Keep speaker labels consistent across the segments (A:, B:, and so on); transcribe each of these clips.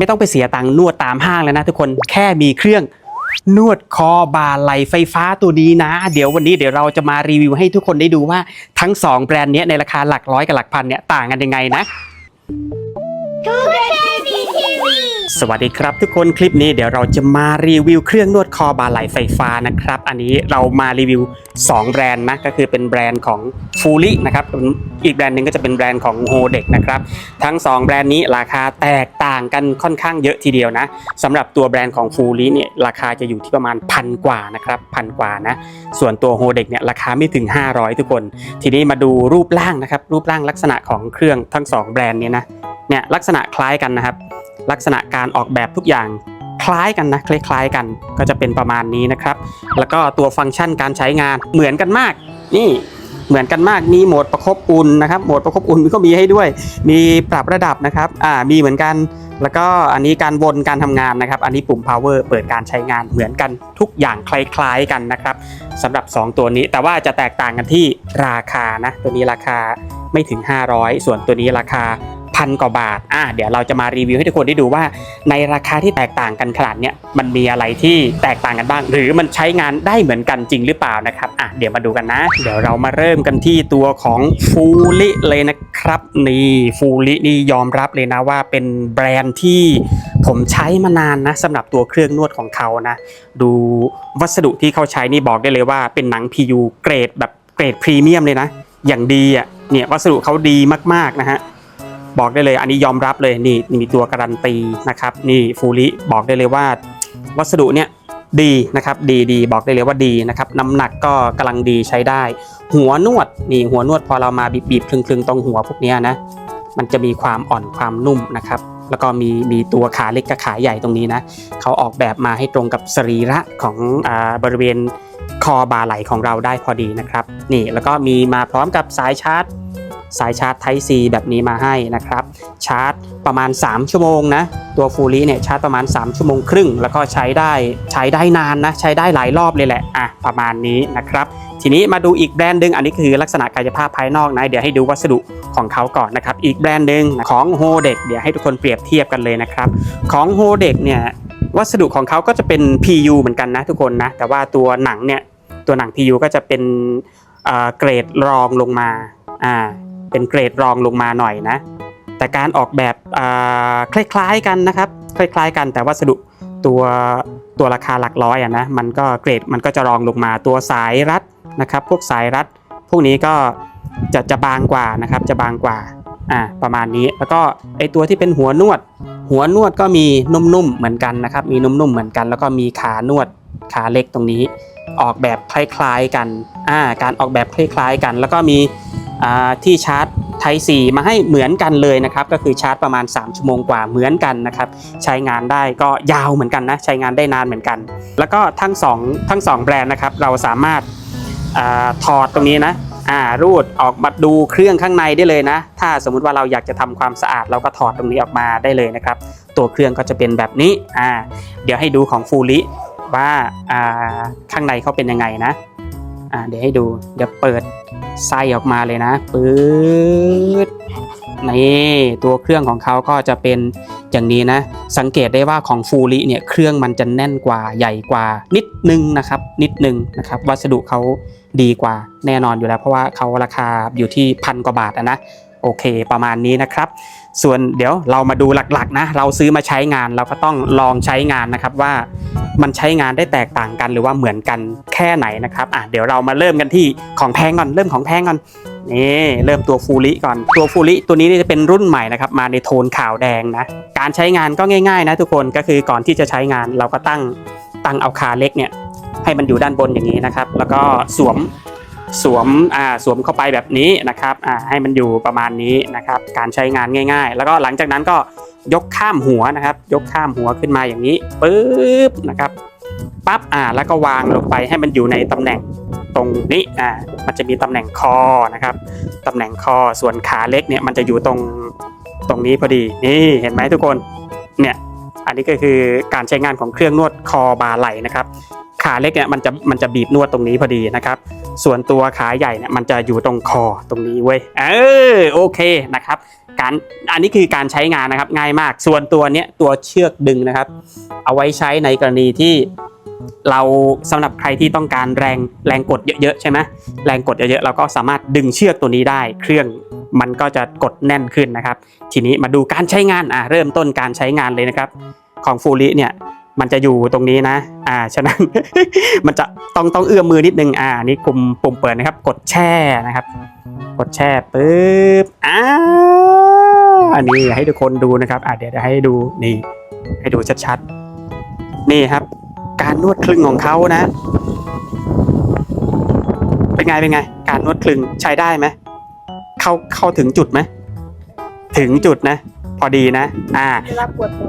A: ไม่ต้องไปเสียตังค์นวดตามห้างแล้วนะทุกคนแค่มีเครื่องนวดคอบาไหลไฟฟ้าตัวนี้นะ เดี๋ยววันนี้เดี๋ยวเราจะมารีวิวให้ทุกคนได้ดูว่าทั้ง 2 แบรนด์นี้ในราคาหลักร้อยกับหลักพันเนี่ยต่างกันยังไงนะ สวัสดีครับทุกคนคลิปนี้เดี๋ยวเราจะมารีวิวเครื่องนวดคอบาไหลไฟฟ้านะครับ อันนี้เรามารีวิว 2 แบรนด์นะก็คือเป็นแบรนด์ของฟูลี่นะครับอีกแบรนด์หนึ่งก็จะเป็นแบรนด์ของโฮเด็กนะครับทั้ง 2 แบรนด์นี้ราคาแตกต่างกันค่อนข้างเยอะทีเดียวนะสำหรับตัวแบรนด์ของฟูลี่เนี่ยราคาจะอยู่ที่ประมาณพันกว่านะครับพันกว่านะส่วนตัวโฮเด็กเนี่ยราคาไม่ถึง 500 ทุกคน ทีนี้มาดูรูปร่างนะครับรูปร่างลักษณะของเครื่องทั้งสองแบรนด์นี้นะเนี่ยลักษณะคล้ายกันนะครับ ลักษณะการออกแบบทุกอย่างคล้ายกันนะคล้ายๆกันก็จะเป็นประมาณนี้นะครับ แล้วก็ตัวฟังก์ชันการใช้งานเหมือนกันมาก นี่เหมือนกันมากมีโหมดประคบอุ่นนะครับโหมดประคบอุ่นก็มีให้ด้วย มีปรับระดับนะครับอ่ามีเหมือนกัน แล้วก็อันนี้การวนการทำงานนะครับ อันนี้ปุ่ม power เปิดการใช้งานเหมือนกันทุกอย่างคล้ายๆกันนะครับสำหรับ 2 ตัวนี้ แต่ว่าจะแตกต่างกันที่ราคานะตัวนี้ราคาไม่ถึง 500 ส่วนตัวนี้ราคา พันกว่าบาทอะเดี๋ยวเราจะมารีวิวให้ทุกคนได้ดูว่า ในราคาที่แตกต่างกันขนาดเนี้ยมันมีอะไรที่แตกต่างกันบ้าง หรือมันใช้งานได้เหมือนกันจริงหรือเปล่านะครับอะเดี๋ยวมาดูกันนะ เดี๋ยวเรามาเริ่มกันที่ตัวของฟูลิเลยนะครับนี่ฟูลินี่ยอมรับเลยนะว่าเป็นแบรนด์ที่ผมใช้มานานนะสำหรับตัวเครื่องนวดของเขานะ ดูวัสดุที่เขาใช้นี่บอกได้เลยว่าเป็นหนัง PU เกรดแบบเกรดพรีเมียมเลยนะ อย่างดีอะเนี่ยวัสดุเขาดีมากๆนะฮะ บอกได้เลยอันนี้ยอมรับเลยนี่มีตัวการันตีนะครับนี่ฟูริบอกได้เลยว่า วัสดุเนี่ยดีนะครับดีดีบอกได้เลยว่าดีนะครับน้ำหนักก็กำลังดีใช้ได้ หัวนวดนี่หัวนวดพอเรามาบีบบีบคลึงคลึงๆตรงหัวพวกเนี้ยนะมันจะมีความอ่อนความนุ่มนะครับแล้วก็มีมีตัวขาเล็กกับขาใหญ่ตรงนี้นะเขาออกแบบมาให้ตรงกับสรีระของอ่าบริเวณคอบ่าไหลของเราได้พอดีนะครับนี่แล้วก็มีมาพร้อมกับสายชาร์จ สายชาร์จ Type C แบบนี้มาให้นะครับ ชาร์จประมาณ 3 ชั่วโมงนะ ตัวฟูลีเนี่ยชาร์จประมาณ 3 ชั่วโมงครึ่ง แล้วก็ใช้ได้ใช้ได้นานนะ ใช้ได้หลายรอบเลยแหละอะประมาณนี้นะครับ ทีนี้มาดูอีกแบรนด์หนึ่งอันนี้คือลักษณะกายภาพภายนอกนะ เดี๋ยวให้ดูวัสดุของเขาก่อนนะครับ อีกแบรนด์หนึ่งของ h o d e c เดี๋ยวให้ทุกคนเปรียบเทียบกันเลยนะครับ ของ h o d e c เนี่ยวัสดุของเขาก็จะเป็น PU เหมือนกันนะทุกคนนะ แต่ว่าตัวหนังเนี่ยตัวหนัง PU ก็จะเป็นเอ่อเกรดรองลงมาอ่า เป็นเกรดรองลงมาหน่อยนะ แต่การออกแบบอ่าคล้ายๆกันนะครับ คล้ายๆกันแต่วัสดุตัวตัวราคาหลักร้อยอะนะมันก็เกรดมันก็จะรองลงมาตัวสายรัดนะครับพวกสายรัด พวกนี้ก็จะจะบางกว่านะครับจะบางกว่าอ่าประมาณนี้แล้วก็ไอตัวที่เป็นหัวนวด หัวนวดก็มีนุ่มๆเหมือนกันนะครับ มีนุ่มๆเหมือนกัน แล้วก็มีขานวดขาเล็กตรงนี้ ออกแบบคล้ายๆกันอ่าการออกแบบคล้ายๆกัน แล้วก็มี ที่ชาร์จ Type C มาให้เหมือนกันเลยนะครับ ก็คือชาร์จประมาณ 3 ชั่วโมงกว่าเหมือนกันนะครับ ใช้งานได้ก็ยาวเหมือนกันนะ ใช้งานได้นานเหมือนกัน แล้วก็ทั้งสองทั้งสองแบรนด์นะครับ เราสามารถอถอดตรงนี้นะรูดออกมาดูเครื่องข้างในได้เลยนะ ถ้าสมมุติว่าเราอยากจะทำความสะอาด เราก็ถอดตรงนี้ออกมาได้เลยนะครับ ตัวเครื่องก็จะเป็นแบบนี้เดี๋ยวให้ดูของฟูลิว่าข้างในเขาเป็นยังไงนะ อ่าเดี๋ยวให้ดู เดี๋ยวเปิดไส้ออกมาเลยนะปื๊ดนี่ตัวเครื่องของเขาก็จะเป็นอย่างนี้นะ สังเกตได้ว่าของฟูริเนี่ยเครื่องมันจะแน่นกว่าใหญ่กว่านิดนึงนะครับ นิดนึงนะครับ วัสดุเขาดีกว่าแน่นอนอยู่แล้ว เพราะว่าเขาราคาอยู่ที่พันกว่าบาทนะ โอเค ประมาณนี้นะครับ ส่วนเดี๋ยวเรามาดูหลักๆนะ เราซื้อมาใช้งานเราก็ต้องลองใช้งานนะครับว่ามันใช้งานได้แตกต่างกันหรือว่าเหมือนกันแค่ไหนนะครับอะเดี๋ยวเรามาเริ่มกันที่ของแพงก่อนเริ่มของแพงก่อนนี่เริ่มตัวฟูริก่อนตัวฟูริตัวนี้จะเป็นรุ่นใหม่นะครับมาในโทนขาวแดงนะการใช้งานก็ง่ายๆนะทุกคนก็คือก่อนที่จะใช้งานเราก็ตั้งตั้งเอาคาเล็กเนี่ยให้มันอยู่ด้านบนอย่างนี้นะครับ แล้วก็สวม สวมอ่าสวมเข้าไปแบบนี้นะครับอ่าให้มันอยู่ประมาณนี้นะครับ การใช้งานง่าย ๆ แล้วก็หลังจากนั้นก็ยกข้ามหัวนะครับ ยกข้ามหัวขึ้นมาอย่างนี้ปึ๊บนะครับปั๊บอ่าแล้วก็วางลงไปให้มันอยู่ในตำแหน่งตรงนี้อ่ามันจะมีตำแหน่งคอนะครับตำแหน่งคอส่วนขาเล็กเนี่ยมันจะอยู่ตรงตรงนี้พอดีนี่เห็นไหมทุกคนเนี่ยอันนี้ก็คือการใช้งานของเครื่องนวดคอบาไหลนะครับ ขาเล็กเนี่ยมันจะมันจะบีบนวดตรงนี้พอดีนะครับ ส่วนตัวขาใหญ่เนี่ยมันจะอยู่ตรงคอตรงนี้เว้ยเออโอเคนะครับการอันนี้คือการใช้งานนะครับง่ายมาก ส่วนตัวเนี้ยตัวเชือกดึงนะครับ เอาไว้ใช้ในกรณีที่เราสำหรับใครที่ต้องการแรงแรงกดเยอะๆใช่ไหมแรงกดเยอะๆเราก็สามารถดึงเชือกตัวนี้ได้ เครื่องมันก็จะกดแน่นขึ้นนะครับ ทีนี้มาดูการใช้งานอะเริ่มต้นการใช้งานเลยนะครับ ของฟูริเนี่ย มันจะอยู่ตรงนี้นะ อ่า ฉะนั้น มันจะต้องต้องเอื้อมมือนิดนึง อ่า นี่ปุ่มปุ่มเปิดนะครับ กดแช่นะครับ กดแช่ปุ๊บ อ่า อันนี้ให้ทุกคนดูนะครับ อ่าเดี๋ยวจะให้ดู นี่ ให้ดูชัดๆ นี่ครับ การนวดคลึงของเขานะ เป็นไง เป็นไง การนวดคลึงใช้ได้ไหม เข้าเข้าถึงจุดไหม ถึงจุดนะ พอดีนะ อ่า
B: เวลาปวดหัว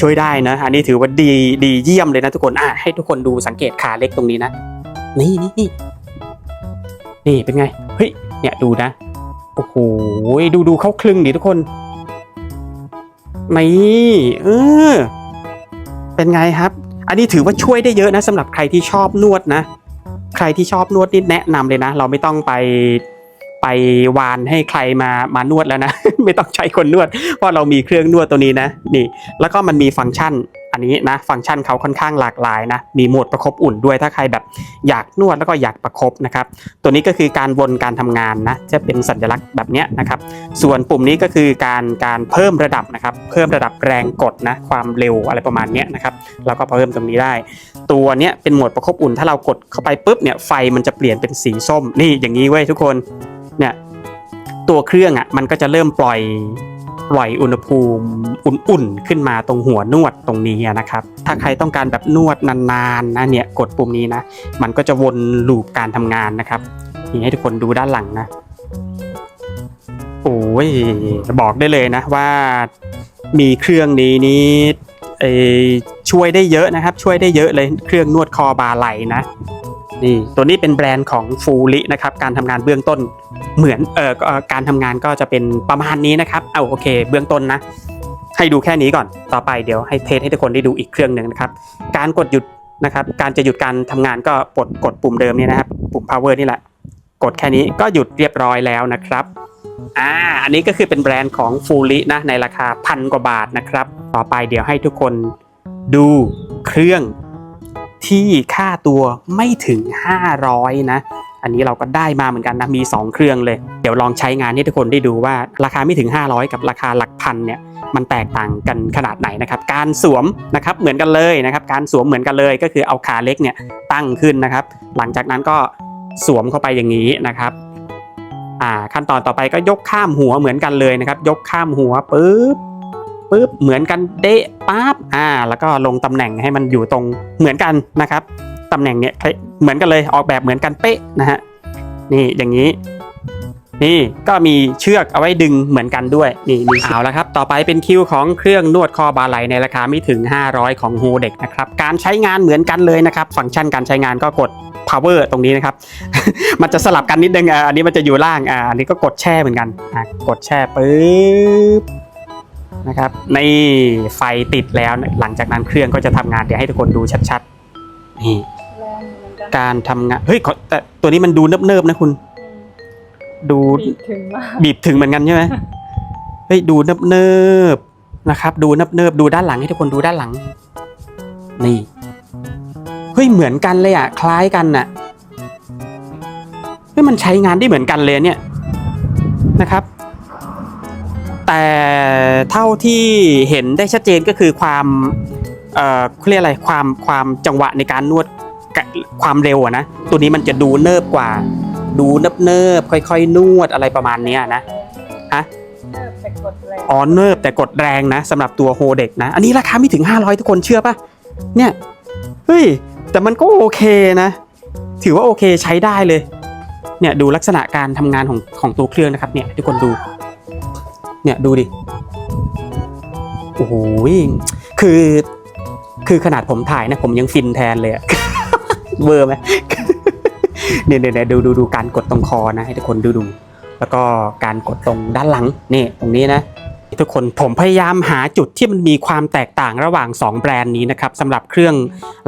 B: ช่วยได้
A: นะอันนี้ถือว่าดีดีเยี่ยมเลยนะทุกคนอะให้ทุกคนดูสังเกตขาเล็กตรงนี้นะ นี่นี่นี่นี่เป็นไงเฮ้ยเนี่ยดูนะโอ้โหดูดูเข้าคลึงดิทุกคนนี่เออเป็นไงครับ อันนี้ถือว่าช่วยได้เยอะนะสำหรับใครที่ชอบนวดนะ ใครที่ชอบนวดนี่แนะนำเลยนะ เราไม่ต้องไปไปวานให้ใครมามานวดแล้วนะ ไม่ต้องใช้คนนวด เพราะเรามีเครื่องนวดตัวนี้นะ นี่ แล้วก็มันมีฟังก์ชันอันนี้นะฟังก์ชันเขาค่อนข้างหลากหลายนะมีโหมดประคบอุ่นด้วยถ้าใครแบบอยากนวดแล้วก็อยากประคบนะครับตัวนี้ก็คือการวนการทำงานนะจะเป็นสัญลักษณ์แบบเนี้ยนะครับส่วนปุ่มนี้ก็คือการการเพิ่มระดับนะครับเพิ่มระดับแรงกดนะความเร็วอะไรประมาณเนี้ยนะครับเราก็เพิ่มตรงนี้ได้ ตัวเนี้ยเป็นโหมดประคบอุ่น ถ้าเรากดเข้าไปปุ๊บเนี่ยไฟมันจะเปลี่ยนเป็นสีส้มนี่อย่างนี้เว้ยทุกคนเนี่ย ตัวเครื่องอะมันก็จะเริ่มปล่อยปล่อยอุณหภูมิอุ่นๆขึ้นมาตรงหัวนวดตรงนี้นะครับ ถ้าใครต้องการแบบนวดนานๆนะเนี่ยกดปุ่มนี้นะ มันก็จะวนลูปการทำงานนะครับนี่ให้ทุกคนดูด้านหลังนะโอ้ยบอกได้เลยนะว่ามีเครื่องนี้นี้ช่วยได้เยอะนะครับ ช่วยได้เยอะเลยเครื่องนวดคอบาไหลนะ นี่ตัวนี้เป็นแบรนด์ของฟูรินะครับการทำงานเบื้องต้นเหมือนเอ่อการทำงานก็จะเป็นประมาณนี้นะครับเอาโอเค เบื้องต้นนะ ให้ดูแค่นี้ก่อนต่อไปเดี๋ยวให้เทสให้ทุกคนได้ดูอีกเครื่องหนึ่งนะครับการกดหยุดนะครับการจะหยุดการทำงานก็กดกดปุ่มเดิมนี่นะครับปุ่ม power นี่แหละ กดแค่นี้ก็หยุดเรียบร้อยแล้วนะครับอ่าอันนี้ก็คือเป็นแบรนด์ของฟูรินะในราคาพันกว่าบาทนะครับ ต่อไปเดี๋ยวให้ทุกคนดูเครื่อง ที่ค่าตัวไม่ถึง 500 นะ อันนี้เราก็ได้มาเหมือนกันนะ มี 2 เครื่องเลย เดี๋ยวลองใช้งานให้ทุกคนได้ดูว่าราคาไม่ถึง 500 กับราคาหลักพันเนี่ยมันแตกต่างกันขนาดไหนนะครับ การสวมนะครับเหมือนกันเลยนะครับ การสวมเหมือนกันเลยก็คือเอาขาเล็กเนี่ยตั้งขึ้นนะครับ หลังจากนั้นก็สวมเข้าไปอย่างนี้นะครับอ่าขั้นตอนต่อไปก็ยกข้ามหัวเหมือนกันเลยนะครับ ยกข้ามหัวปุ๊บ ปุ๊บเหมือนกันเดะปั๊บอ่า แล้วก็ลงตำแหน่งให้มันอยู่ตรงเหมือนกันนะครับตำแหน่งเนี้ยเหมือนกันเลยออกแบบเหมือนกันเป๊ะนะฮะนี่อย่างนี้ นี่ก็มีเชือกเอาไว้ดึงเหมือนกันด้วยนี่มีเอาและครับ ต่อไปเป็นคิวของเครื่องนวดคอบาไหลในราคาไม่ถึง 500 ของโฮเด็กนะครับการใช้งานเหมือนกันเลยนะครับ ฟังก์ชันการใช้งานก็กด power ตรงนี้นะครับ มันจะสลับกันนิดนึงอ่าอันนี้มันจะอยู่ล่างอ่าอันนี้ก็กดแช่เหมือนกันอ่ากดแช่ปุ๊บ นะครับนี่ไฟติดแล้วนะหลังจากนั้นเครื่องก็จะทำงานเดี๋ยวให้ทุกคนดูชัดๆนี่
B: แรงเหมือนกัน
A: การทำงานเฮ้ยขอแต่ตัวนี้มันดูเนิบๆนะคุณ ดู
B: บีบถึงมาก
A: บีบถึงเหมือนกันใช่ไหมเฮ้ยดูเนิบๆนะครับ ดูเนิบๆดูด้านหลังให้ทุกคนดูด้านหลัง นี่เฮ้ยเหมือนกันเลยอะ คล้ายกันน่ะเฮ้ยมันใช้งานได้เหมือนกันเลยเนี่ยนะครับ แต่เท่าที่เห็นได้ชัดเจนก็คือความเอ่อเขาเรียกอะไรความความจังหวะในการนวดกะความเร็วอะนะตัวนี้มันจะดูเนิบกว่า ดูเนิบเนิบๆค่อย ๆ นวดอะไรประมาณเนี้ยนะฮะ
B: เนิบแต่กดแรง
A: อ๋อเนิบแต่กดแรงนะสำหรับตัวโฮเด็กนะ อันนี้ราคาไม่ถึง 500 ทุกคนเชื่อปะเนี่ยเฮ้ยแต่มันก็โอเคนะ ถือว่าโอเคใช้ได้เลย เนี่ยดูลักษณะการทำงานของของตัวเครื่องนะครับเนี่ยทุกคนดู เนี่ยดูดิ โอ้โหคือ คือขนาดผมถ่ายนะ ผมยังฟินแทนเลยอะเวอร์ไหมเนี่ยเนี่ยเนี่ยดูดูดูการกดตรงคอนะ ให้ทุกคนดูดู แล้วก็การกดตรงด้านหลังนี่ตรงนี้นะทุกคนผมพยายามหาจุดที่มันมีความแตกต่างระหว่าง 2 แบรนด์นี้นะครับสำหรับเครื่อง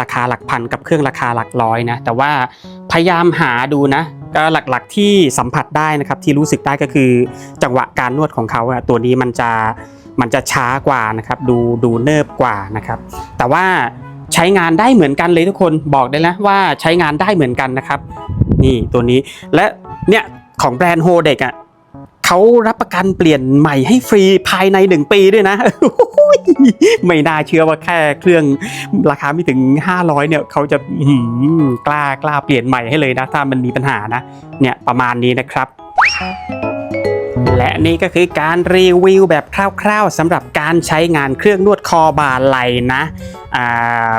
A: ราคาหลักพันกับเครื่องราคาหลักร้อยนะแต่ว่าพยายามหาดูนะ ก็หลักๆที่สัมผัสได้นะครับที่รู้สึกได้ก็คือจังหวะการนวดของเขาอะตัวนี้มันจะมันจะช้ากว่านะครับดูดูเนิบกว่านะครับ แต่ว่าใช้งานได้เหมือนกันเลยทุกคนบอกได้แล้วว่าใช้งานได้เหมือนกันนะครับ นี่ตัวนี้และเนี่ยของแบรนด์โฮเด็กอะ เขารับประกันเปลี่ยนใหม่ให้ฟรีภายใน 1 ปีด้วยนะ ไม่น่าเชื่อว่าแค่เครื่องราคาไม่ถึง 500 เนี่ยเขาจะกล้ากล้าเปลี่ยนใหม่ให้เลยนะ ถ้ามันมีปัญหานะ เนี่ยประมาณนี้นะครับและนี่ก็คือการรีวิวแบบคร่าวๆสำหรับการใช้งานเครื่องนวดคอบ่าไหลนะ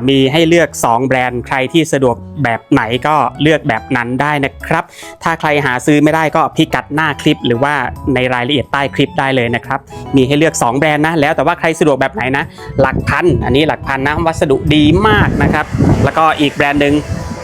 A: มีให้เลือก 2 แบรนด์ใครที่สะดวกแบบไหนก็เลือกแบบนั้นได้นะครับ ถ้าใครหาซื้อไม่ได้ก็พิกัดหน้าคลิป หรือว่าในรายละเอียดใต้คลิปได้เลยนะครับ มีให้เลือก 2 แบรนด์นะ แล้วแต่ว่าใครสะดวกแบบไหนนะ หลักพัน อันนี้หลักพันนะวัสดุดีมากนะครับ แล้วก็อีกแบรนด์หนึ่ง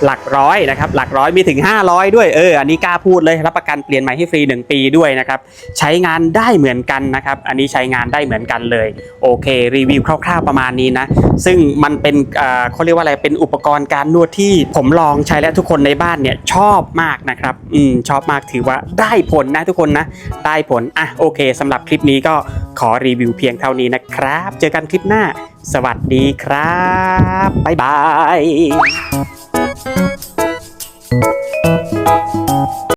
A: หลักร้อยนะครับหลักร้อยมีถึง 500 ด้วยเอออันนี้กล้าพูดเลยรับประกันเปลี่ยนใหม่ให้ฟรี 1 ปีด้วยนะครับใช้งานได้เหมือนกันนะครับอันนี้ใช้งานได้เหมือนกันเลย โอเครีวิวคร่าวๆประมาณนี้นะซึ่งมันเป็นเอ่อเขาเรียกว่าอะไรเป็นอุปกรณ์การนวดที่ผมลองใช้แล้วทุกคนในบ้านเนี่ยชอบมากนะครับอืมชอบมากถือว่าได้ผลนะทุกคนนะได้ผลอะโอเคสำหรับคลิปนี้ก็ขอรีวิวเพียงเท่านี้นะครับ เจอกันคลิปหน้า สวัสดีครับบ๊ายบาย oh